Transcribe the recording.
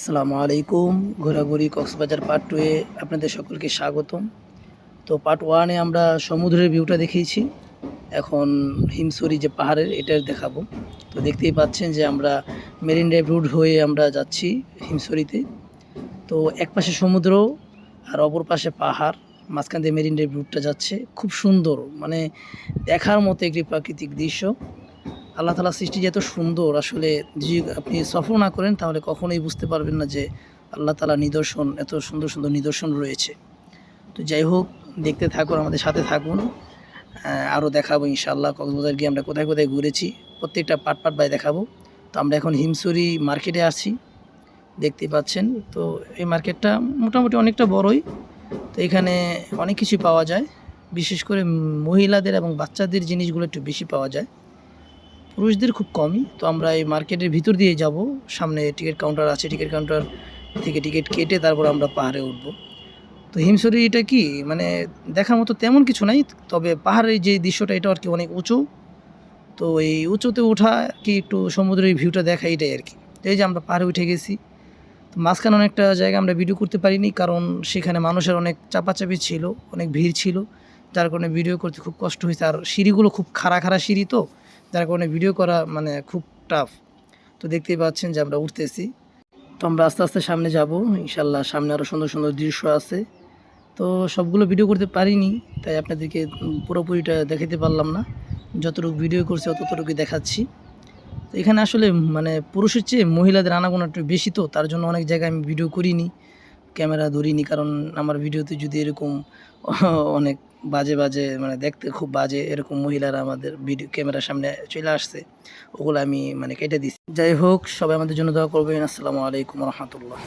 আসসালামু আলাইকুম। ঘোরাঘুরি কক্সবাজার পার্ট টুয়ে আপনাদের সকলকে স্বাগতম। তো পার্ট ওয়ানে আমরা সমুদ্রের ভিউটা দেখিয়েছি। এখন হিমসরি যে পাহাড়ের, এটা দেখাবো। তো দেখতেই পাচ্ছেন যে আমরা মেরিন ড্রাইভ রুট হয়ে আমরা যাচ্ছি হিমসরিতে তো এক পাশে সমুদ্র আর অপর পাশে পাহাড়, মাঝখান দিয়ে মেরিন ড্রাইভ রুটটা যাচ্ছে। খুব সুন্দর মানে দেখার মতো একটি প্রাকৃতিক দৃশ্য। আল্লাহ তালা সৃষ্টি যে এত সুন্দর, আসলে যদি আপনি সফর না করেন, তাহলে কখনোই বুঝতে পারবেন না যে আল্লাহ তালা নিদর্শন, এত সুন্দর সুন্দর নিদর্শন রয়েছে। তো যাই হোক, দেখতে থাকুন, আমাদের সাথে থাকুন। আরও দেখাবো ইনশাআল্লাহ, কক্সবাজার গিয়ে আমরা কোথায় কোথায় ঘুরেছি। প্রত্যেকটা পাট পাট বাই দেখাবো। তো আমরা এখন হিমসুরি মার্কেটে আসছি দেখতে পাচ্ছেন। তো এই মার্কেটটা মোটামুটি অনেকটা বড়ই। তো এখানে অনেক কিছু পাওয়া যায়। বিশেষ করে মহিলাদের এবং বাচ্চাদের জিনিসগুলো একটু বেশি পাওয়া যায়। পুরুষদের খুব কমই। তো আমরা এই মার্কেটের ভিতর দিয়ে যাব। সামনে টিকিট কাউন্টার আছে। টিকিট কাউন্টার থেকে টিকিট কেটে তারপর আমরা পাহাড়ে উঠব। তো হিমসরি এটা কি? মানে দেখার মতো তেমন কিছু নাই। তবে পাহাড়ের যে দৃশ্যটা, এটা আর কি অনেক উঁচু। তো এই উঁচুতে ওঠা কি একটু সমুদ্রের ভিউটা দেখা এটাই আর কি। এই যে আমরা পাহাড়ে উঠে গেছি। তো মাঝখানে অনেকটা জায়গা আমরা ভিডিও করতে পারিনি। কারণ সেখানে মানুষের অনেক চাপাচাপি ছিল, অনেক ভিড় ছিল। যার কারণে ভিডিও করতে খুব কষ্ট হয়েছে। আর সিঁড়িগুলো খুব খাড়া খাড়া সিঁড়ি তো। যার কারণে ভিডিও করা মানে খুব টাফ তো দেখতেই পাচ্ছেন যে আমরা উঠতেছি। তো আমরা আস্তে আস্তে সামনে যাব, ইনশাল্লাহ সামনে আরও সুন্দর সুন্দর দৃশ্য আছে। তো সবগুলো ভিডিও করতে পারিনি, তাই আপনাদেরকে পুরোপুরিটা দেখাতে পারলাম না। যতটুকু ভিডিও করছে, ততটুকুই দেখাচ্ছি। তো এখানে আসলে মানে পুরুষের চেয়ে মহিলাদের আনাগোনা একটু বেশি তো, তার জন্য অনেক জায়গায় আমি ভিডিও করিনি, ক্যামেরা ধরিনি, কারণ আমার ভিডিওতে যদি এরকম অনেক বাজে বাজে মানে দেখতে খুব বাজে এরকম মহিলারা আমাদের ভিডিও ক্যামেরার সামনে চলে আসছে, ওগুলো আমি মানে কেটে দিচ্ছি যাই হোক, সবাই আমাদের জন্য দোয়া করবেন। আসসালামু আলাইকুম রহমতুল্লাহ।